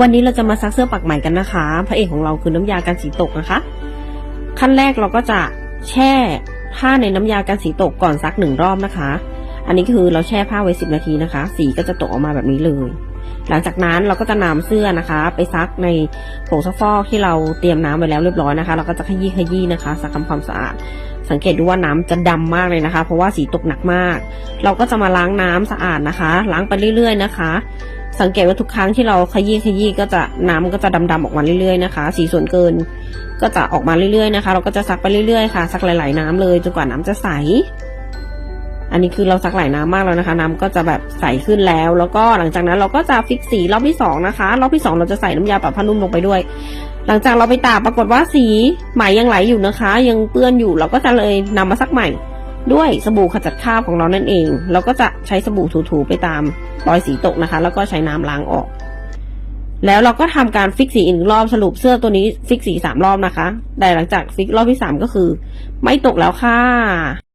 วันนี้เราจะมาซักเสื้อปักใหม่กันนะคะ พระเอกของเราคือน้ำยากันสีตกนะคะ ขั้นแรกเราก็จะแช่ผ้าในน้ำยากันสีตกก่อนซักหนึ่งรอบนะคะ อันนี้คือเราแช่ผ้าไว้สิบนาทีนะคะ สีก็จะตกออกมาแบบนี้เลย หลังจากนั้นเราก็จะนำเสื้อนะคะ ไปซักในผงซักฟอกที่เราเตรียมน้ำไว้แล้วเรียบร้อยนะคะ เราก็จะขยี้ขยี้นะคะซักทำความสะอาด สังเกตดูว่าน้ำจะดำมากเลยนะคะ เพราะว่าสีตกหนักมาก เราก็จะมาล้างน้ำสะอาดนะคะ ล้างไปเรื่อย ๆ นะคะ สังเกตว่าทุกครั้งที่เราขยี้ขยี้ก็จะน้ำก็จะดำๆออกมาเรื่อยๆนะคะ สีส่วนเกินก็จะออกมาเรื่อยๆนะคะ เราก็จะซักไปเรื่อยๆค่ะซักหลาย ๆน้ำเลยจนกว่าน้ำจะใส อันนี้คือเราซักหลายน้ำมากแล้วนะคะ น้ำก็จะแบบใสขึ้นแล้ว แล้วก็หลังจากนั้นเราก็จะฟิกสีรอบที่สองนะคะรอบที่สองเราจะใส่น้ำยาปรับผ้านุ่มลงไปด้วย หลังจากเราไปตากปรากฏว่าสีไหมยังไหลอยู่นะคะ ยังเปื้อนอยู่เราก็จะเลยนำมาซักใหม่ ด้วยสบู่ขจัดคราบของเรานั่นเอง เราก็จะใช้สบู่ถูๆไปตามรอยสีตกนะคะ แล้วก็ใช้น้ำล้างออก แล้วเราก็ทำการฟิกสีอีกรอบสรุปเสื้อตัวนี้ฟิกสีสามรอบนะคะ แต่หลังจากฟิกรอบที่สามก็คือ ไม่ตกแล้วค่ะ